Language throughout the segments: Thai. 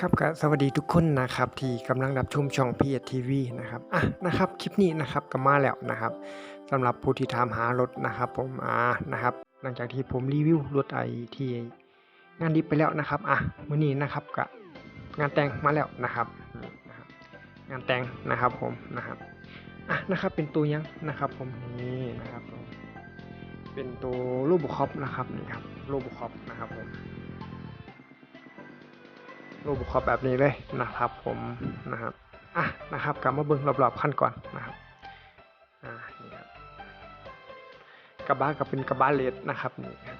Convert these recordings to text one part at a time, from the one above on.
ครับก็สวัสดีทุกคนนะครับที่กำลังรับชมช่องพีเอทีวีนะครับอะนะครับคลิปนี้นะครับก็มาแล้วนะครับสำหรับผู้ที่ถามหารถนะครับ ผมอ่านะครับ หลังจากที่ผมรีวิวรถไอที่งานดิบไปแล้วนะครับอะมื้อนี้นะครับก็งานแต่งมาแล้วนะครับ งานแต่งนะครับผมนะครับอะนะครับเป็นตัวยังนะครับ ผมนี่นะครับผมเป็นตัวรูปบุคอปนะครับนี่ครับรูปบุคอปนะครับผม รูปบุคคลแบบนี้เลยนะครับผมนะครับอะนะครับกลับมาเบิ้งรอบๆขั้นก่อนนะครับอ่านี่ครับกระบะก็เป็นกระบะเลดนะครับนี่ครับ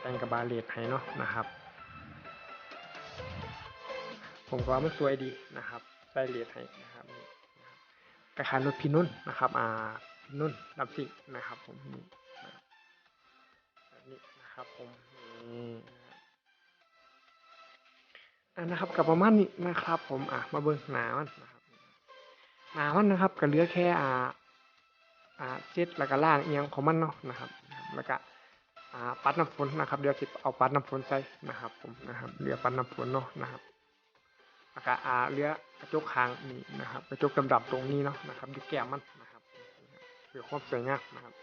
แต่งกระบะเลดให้เนาะนะครับ ผมก็ว่ามันสวยดีนะครับใส่เลดให้นะครับกระคายรถพี่นุ่นนะครับอ่าพี่นุ่นดับสินะครับผมนี่นะครับแบบนี้นะครับผมนี่ อะนะครับกับประมาณนี้นะครับ ผมอะมาเบิ่งหนามันนะครับหนามันนะครับก็เหลือแค่อ่าอ่าเจ็ดแล้วก็ล่างเอียงของมันเนาะนะครับ แล้วก็อ่าปัดน้ำฝนนะครับเดี๋ยวสิเอาปัดน้ำฝนใส่นะครับ ผมนะครับเหลือปัดน้ำฝนเนาะนะครับแล้วก็อ่าเหลือกระจกคางนี่นะครับ กระจกดำๆตรงนี้เนาะนะครับที่แก้มมันนะครับเพื่อความสวยงามนะครับ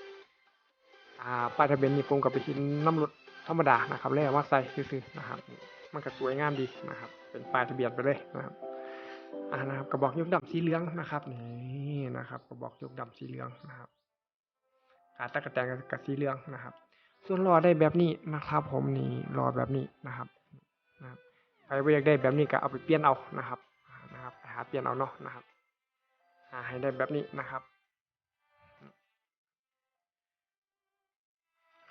อ่าป้ายทะเบียนนี่ผมกับไปหินน้ำรถธรรมดานะครับแล้วมาใส่ซื่อๆนะครับ มันก็สวยงามดีนะครับ เป็นป้ายทะเบียนไปเลยนะครับอ่านะครับกระบอกยกดำสีเหลืองนะครับนี่นะครับกระบอกยกดำสีเหลืองนะครับขาตะกะแตงกับสีเหลืองนะครับ ส่วนรอได้แบบนี้นะครับผมนี่รอแบบนี้นะครับนะครับใครอยากได้แบบนี้ก็เอาไปเปลี่ยนเอานะครับนะครับหาเปลี่ยนเอาเนาะนะครับหาให้ได้แบบนี้นะครับ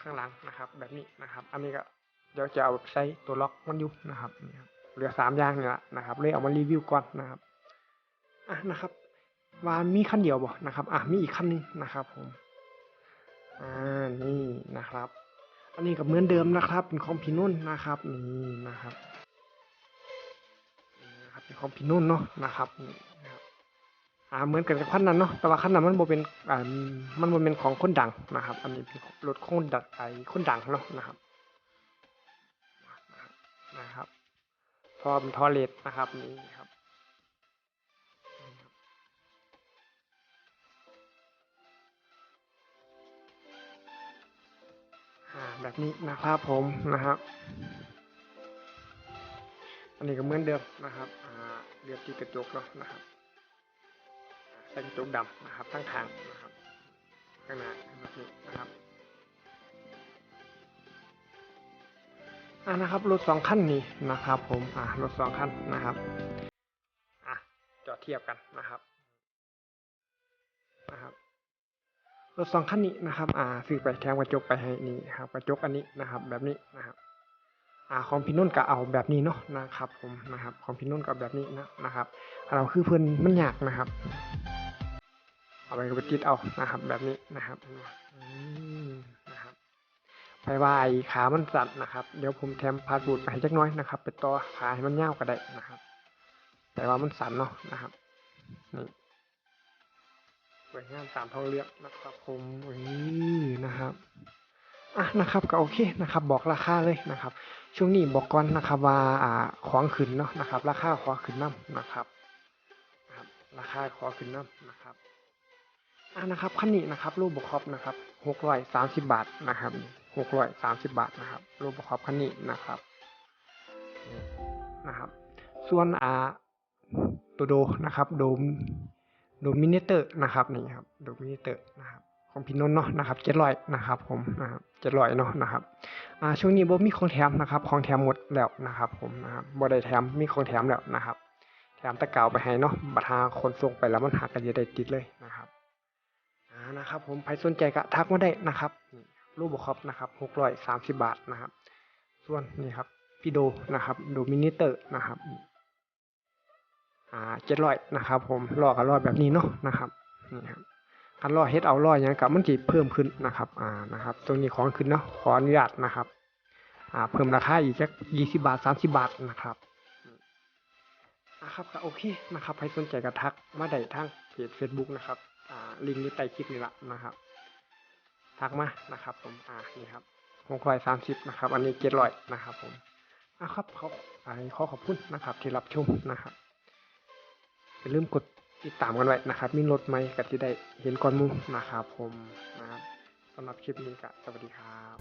ข้างหลังนะครับแบบนี้นะครับ อันนี้ก็ เดี๋ยวจะเอาใช้ตัวล็อกมันอยู่นะครับเหลือสามอย่างเนี่ยละนะครับ เลยเอามารีวิวก่อนนะครับอะนะครับว่ามีขั้นเดียวบ่นะครับอะมีอีกขั้นหนึงนะครับผมอ่านี่นะครับ อันนี้ก็เหมือนเดิมนะครับ เป็นของพี่นุ่นนะครับนี่นะครับนะครับเป็นของพี่นุ่นเนาะนะครับนะครับอ่าเหมือนกันกับขั้นนั้นเนาะแต่ว่าขั้นนั้นมันโบเป็นอ่ามันโบเป็นของคนดังนะครับ อันนี้เป็นรถคนดังไอ้คนดังเนาะนะนะครับ ทอเป็นทอเลสนะครับนี่ครับ แบบนี้นะครับผมนะครับ อันนี้ก็เหมือนเดิมนะครับเรียบที่กระจกเนาะนะครับใส่กระจกดำนะครับทั้งทางนะครับข้างหน้าแบบนี้นะครับ อ่านะครับรถสองคันนี้นะครับ ผมอ่ารถสองคันนะครับอะจอดเทียบกันนะครับนะครับรถสองคันนี้นะครับอ่าซื้อไปแถมกระจกไปให้นี่ครับกระจกอันนี้นะครับ แบบนี้นะครับอ่าของพี่นุ่นก็เอาแบบนี้เนาะนะครับ ผมนะครับของพี่นุ่นก็แบบนี้นะนะครับเราคือเพื่อนมันยากนะครับ เอาไปก็ไปติดเอานะครับ แบบนี้นะครับ ไปว่าไอ้ขามันสั่นนะครับ เดี๋ยวผมแถมพาสบูดไปให้จักน้อยนะครับไปต่อขาให้มันยาวก็ได้นะครับ แต่ว่ามันสั่นเนาะนะครับนี่สวยงามตามท้องเรื่องนะครับผมนี่นะครับอะนะครับก็โอเคนะครับ บอกราคาเลยนะครับ ช่วงนี้บอกก่อนนะครับว่าอ่าของขึ้นเนาะนะครับ ราคาขอขึ้นน้ำนะครับนะครับราคาขอขึ้นน้ำนะครับอ่านะครับคันนี้นะครับ รูปบุคอบนะครับหกร้อยสามสิบบาทนะครับ หกร้อยสามสิบบาทนะครับรูปบุคอบคันนี้นะครับนะครับ ส่วนอ่าตัวโดนะครับโดมโดมิเนเตอร์นะครับนี่ครับโดมิเนเตอร์นะครับของพี่นนท์เนาะนะครับเจ็ดร้อยนะครับผมนะครับเจ็ดร้อยเนาะนะครับอ่าช่วงนี้บ่มีของแถมนะครับของแถมหมดแล้วนะครับผมนะครับบ่ได้แถมมีของแถมแล้วนะครับ แถมตะกาวไปให้เนาะบัตรหาคนส่งไปแล้วมันหากันจะได้ติดเลยนะครับอ่านะครับ ผมใครสนใจก็ทักมาได้นะครับ รูปบคอปนะครับหกร้อยสามสิบาทนะครับ ส่วนนี่ครับพี่โดนะครับโดมินิเตอร์นะครับอ่าเจ็ดร้อยนะครับผมรอกันรอแบบนี้เนาะนะครับนี่ครับคันรอเฮ็ดเอารออย่างกับมันจีเพิ่มขึ้นนะครับอ่านะครับ ตรงนี้ของขึ้นเนาะขออนุญาตนะครับอ่าเพิ่มราคาอีกสักยี่สิบาทสามสิบาทนะครับนะครับก็โอเคนะครับใครสนใจก็ทักมาได้ทางเพจ Facebook นะครับอ่าลิงก์นี้ใต้คลิปนี่ละนะครับ ทักมานะครับ ผมอ่านี่ครับหกร้อยสามสิบนะครับ อันนี้เจ็ดร้อยนะครับ ผมอะครับเขาไอ้ขอขอบคุณนะครับ ที่รับชมนะครับอย่าลืมกดติดตามกันไว้นะครับ มีรถไหมกับที่ได้เห็นก่อนหมูนะครับ ผมนะครับสำหรับคลิปนี้ก็สวัสดีครับ